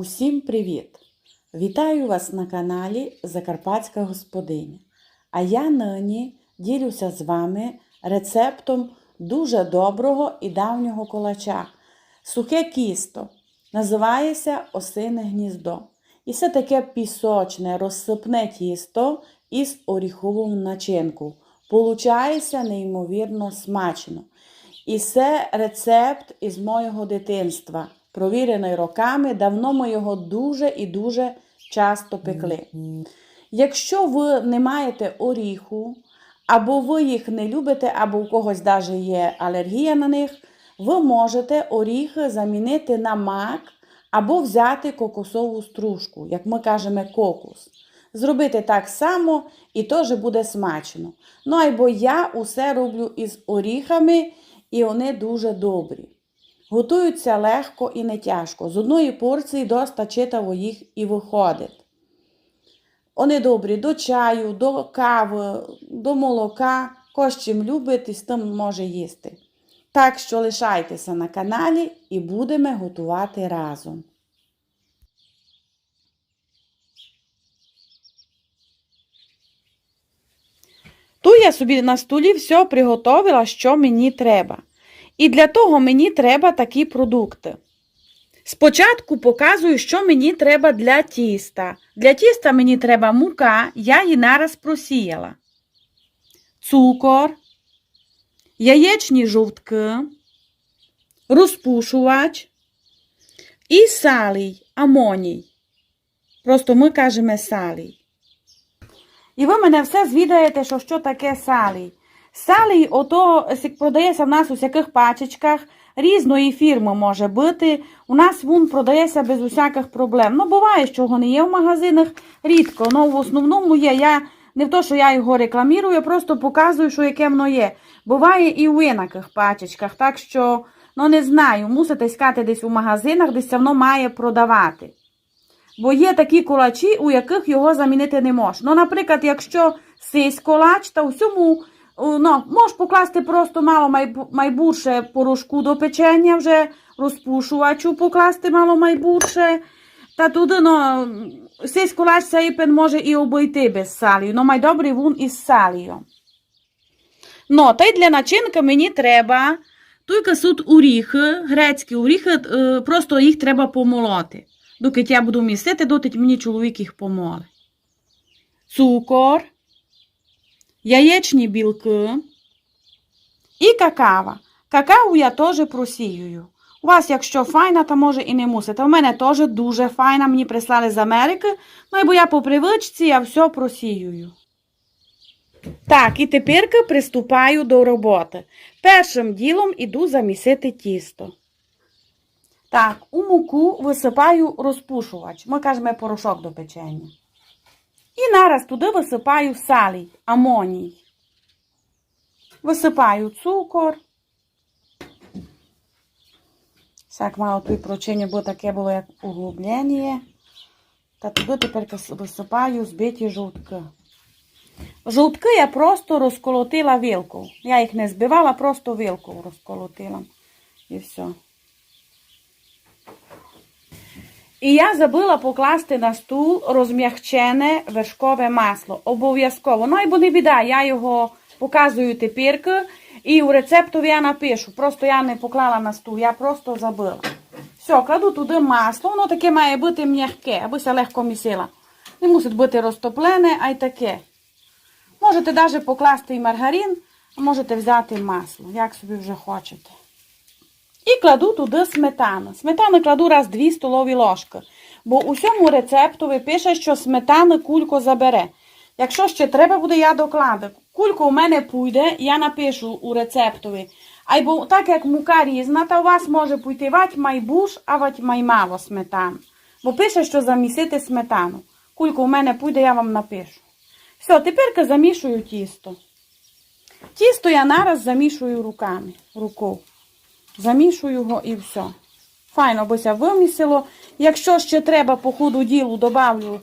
Усім привіт! Вітаю вас на каналі Закарпатська Господиня. А я нині ділюся з вами рецептом дуже доброго і давнього колача. Сухе кісто. Називається осине гніздо. І це таке пісочне, розсипне тісто із оріховою начинкою. Получається неймовірно смачно. І це рецепт із моєго дитинства, провірений роками. Давно ми його дуже і дуже часто пекли. Якщо ви не маєте оріху, або ви їх не любите, або у когось навіть є алергія на них, ви можете оріхи замінити на мак або взяти кокосову стружку, як ми кажемо, кокос. Зробити так само і теж буде смачно. Ну або я усе роблю із оріхами, і вони дуже добрі. Готуються легко і не тяжко. З одної порції доста читаво їх і виходить. Вони добрі до чаю, до кави, до молока. Кож чим любить і з тим може їсти. Так що лишайтеся на каналі і будемо готувати разом. Тут я собі на столі все приготовила, що мені треба. І для того мені треба такі продукти. Спочатку показую, що мені треба для тіста. Для тіста мені треба мука, я її нараз просіяла. Цукор, яєчні жовтки, розпушувач і салій, амоній. Просто ми кажемо салій. І ви мене все звідаєте, що що таке салій. Салій, ото продається в нас у всяких пачечках, різної фірми може бути. У нас він продається без усяких проблем. Ну, буває, що його не є в магазинах, рідко. Ну, в основному є. Я не в то, що я його рекламірую, я просто показую, що яке воно є. Буває і в інаких пачечках, так що, ну не знаю, мусите іскати десь у магазинах, десь воно має продавати. Бо є такі колачі, у яких його замінити не можна. Ну, наприклад, якщо сись колач, то всьому ну, можеш покласти просто мало майбу- майбурше порошку до печення, вже розпушувачу покласти мало майбурше. Та туди, ну, сись колач цей пен може і обійти без салію. Ну, майдобрий вун із салію. Ну, та й для начинки мені треба тільки суд оріхи, грецькі оріхи, е, просто їх треба помолоти. Доки я буду місити, дотить мені чоловік їх помоле. Цукор, яєчні білки і какао. Какао я теж просіюю. У вас, якщо файна, то може і не мусите. У мене теж дуже файна, мені прислали з Америки. Ну, бо я по привичці, я все просіюю. Так, і тепер приступаю до роботи. Першим ділом іду замісити тісто. Так, у муку висипаю розпушувач. Ми кажемо порошок до печення. І нараз туди висипаю салій, амоній. Висипаю цукор. Так, мало тут прочиню, бо таке було як углублення. Та туди тепер висипаю збиті жовтки. Жовтки я просто розколотила вилкою. Я їх не збивала, просто вилкою розколотила. І все. І я забула покласти на стул розм'ягчене вершкове масло. Обов'язково. Ну, і бо не біда, я його показую тепер. І у рецептові я напишу. Просто я не поклала на стул, я просто забула. Все, кладу туди масло, воно таке має бути м'яке, аби се легко місила. Не мусить бути розтоплене, а й таке. Можете навіть покласти і маргарин, а можете взяти масло, як собі вже хочете. І кладу туди сметану. Сметану кладу раз 2 столові ложки. Бо у цьому рецептові пише, що сметана кулько забере. Якщо ще треба буде, я докладу. Кулько у мене пойде, я напишу у рецептові. Або так як мука різна, то у вас може пойти вать майбуш, а вать маймало сметан. Бо пише, що замісити сметану. Кулько у мене пойде, я вам напишу. Все, тепер замішую тісто. Тісто я нараз замішую руками. Рукою. Замішую його і все. Файно бися вимісило. Якщо ще треба по ходу ділу, добавлю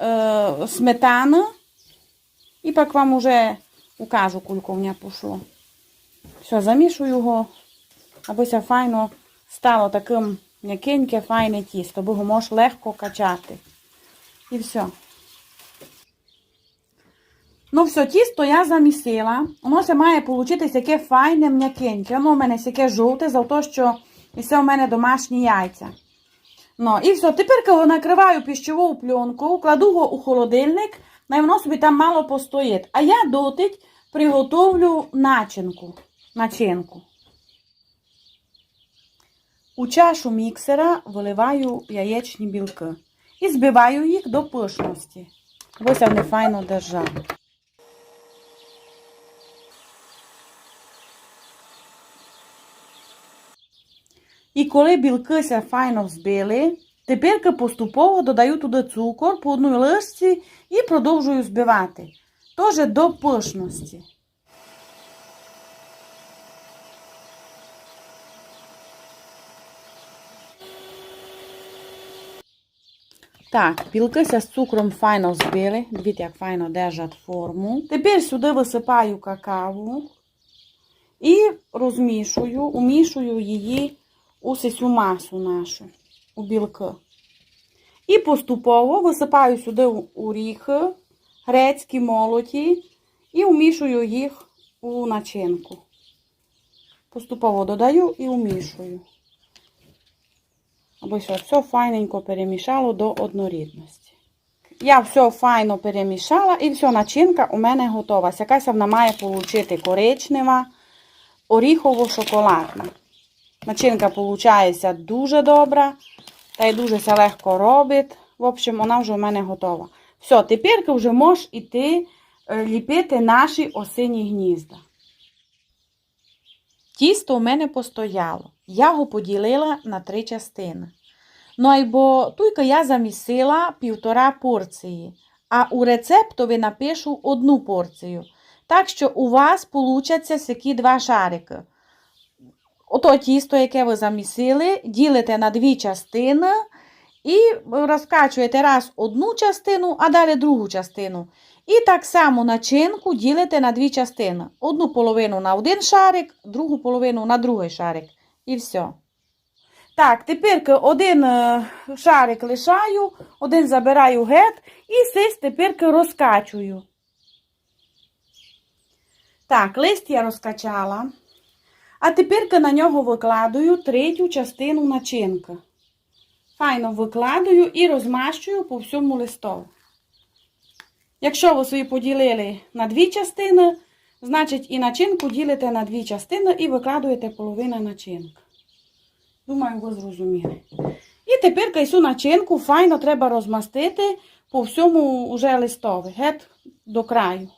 е, сметану. І так вам уже укажу, кулько в мене пішло. Все, замішую його, абися файно стало таким М'якеньке, файне тісто, бо його можеш легко качати. І все. Ну, все, тісто я замісила. Воно ще має получитись яке файне м'якеньке. Воно у мене яке жовте, за те, що це у мене домашні яйця. Ну, і все, тепер накриваю піщову пленку, кладу його у холодильник, і воно собі там мало постоїть. А я дотить приготовлю начинку. начинку. У чашу міксера виливаю яєчні білки і збиваю їх до пишності. Ось вони файно держали. І коли білки ся файно взбили, тепер поступово додаю туди цукор по одній ложці і продовжую збивати. Теж до пишності. Так, білки з цукром файно збили. Дивіться, як файно держать форму. Тепер сюди висипаю какаву і розмішую, умішую її у цю масу нашу, у білки. І поступово висипаю сюди оріхи, грецькі молоті, і умішую їх у начинку. Поступово додаю і умішую. Аби все, все файненько перемішало до однорідності. Я все файно перемішала і все, начинка у мене готова. Якась вона має отримати коричнева, оріхово-шоколадна. Начинка виходить дуже добра. Та й дуже все легко робить. В общем, вона вже у мене готова. Все, тепер вже можеш іти ліпити наші осінні гнізда. Тісто у мене постояло. Я його поділила на три частини. Ну, айбо тільки я замісила півтора порції, а у рецептові напишу одну порцію. Так що у вас получаться такі два шарики. Ото тісто, яке ви замісили, ділите на дві частини і розкачуєте раз одну частину, а далі другу частину. І так само начинку ділите на дві частини. Одну половину на один шарик, другу половину на другий шарик. І все. Так, тепер один шарик лишаю, один забираю гет і сись тепер розкачую. Так, лист я розкачала. А тепер на нього викладаю третю частину начинки. Файно викладаю і розмащую по всьому листову. Якщо ви собі поділили на дві частини, значить і начинку ділите на дві частини і викладуєте половину начинки. Думаю, ви зрозуміли. І тепер кайсу начинку файно треба розмастити по всьому уже листові, геть до краю.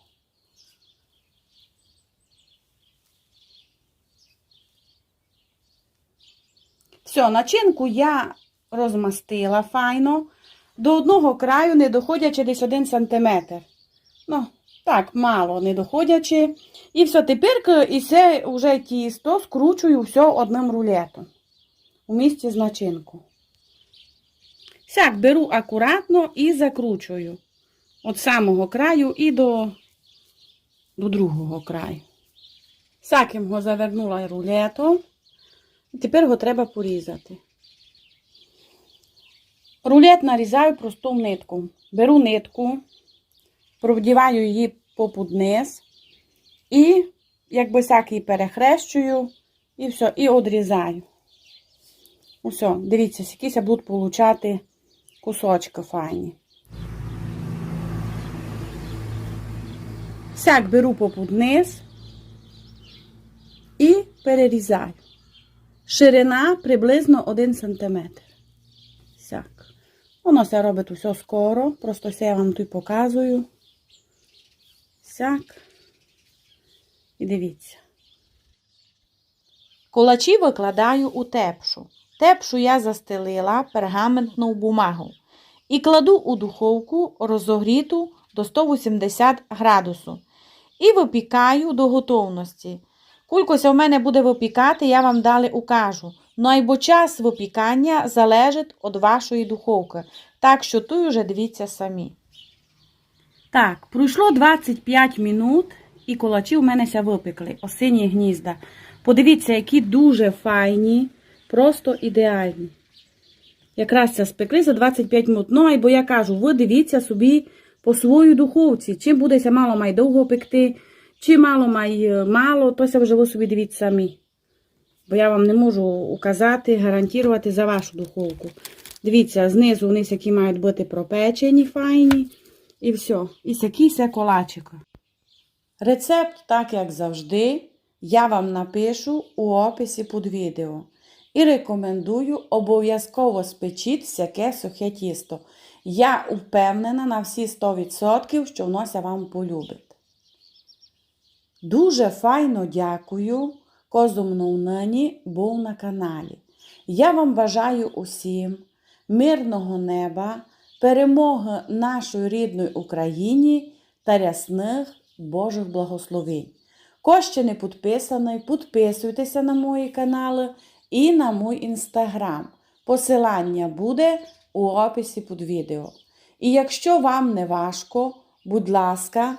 Все, начинку я розмастила файно. До одного краю, не доходячи десь 1 см. Ну, так, мало не доходячи. І все, тепер і це вже тісто скручую все одним рулетом. У місці з начинку. Сяк беру акуратно і закручую. От самого краю і до, до другого краю. Сяким його завернула рулетом. І тепер його треба порізати. Рулет нарізаю просту нитку. Беру нитку, провдіваю її попід низ і, якби всякий перехрещую, і все, і одрізаю. Усе, дивіться, якісь будуть получати кусочки файні. Всяк беру попід низ і перерізаю. Ширина приблизно 1 см. Сяк. Воно все робить усе скоро, просто все я вам тут показую. Сяк. І дивіться. Колачі викладаю у тепшу. Тепшу я застелила пергаментну бумагу. І кладу у духовку розогріту до 180 градусу. І випікаю до готовності. Кулькося в мене буде випікати, я вам далі укажу. Ну айбо час випікання залежить від вашої духовки. Так що тут вже дивіться самі. Так, пройшло 25 минут і колачі у мене ся випекли. Осінні гнізда. Подивіться, які дуже файні, просто ідеальні. Якраз це спекли за 25 минут. Ну, а я кажу, ви дивіться собі по своїй духовці. Чи будеся мало май довго пекти, чи мало май е, мало, то ся вже ви собі дивіться самі. Бо я вам не можу указати, гарантувати за вашу духовку. Дивіться, знизу вони які мають бути пропечені, файні. І все. І сякі ся колачика. Рецепт, так як завжди, я вам напишу у описі під відео. І рекомендую обов'язково спечіть всяке сухе тісто. Я впевнена на всі 100%, що воно вам полюбить. Дуже файно дякую, козумну нині був на каналі. Я вам бажаю усім мирного неба, перемоги нашої рідної Україні та рясних Божих благословень. Хто ще не підписаний, підписуйтеся на мої канали і на мій інстаграм. Посилання буде у описі під відео. І якщо вам не важко, будь ласка,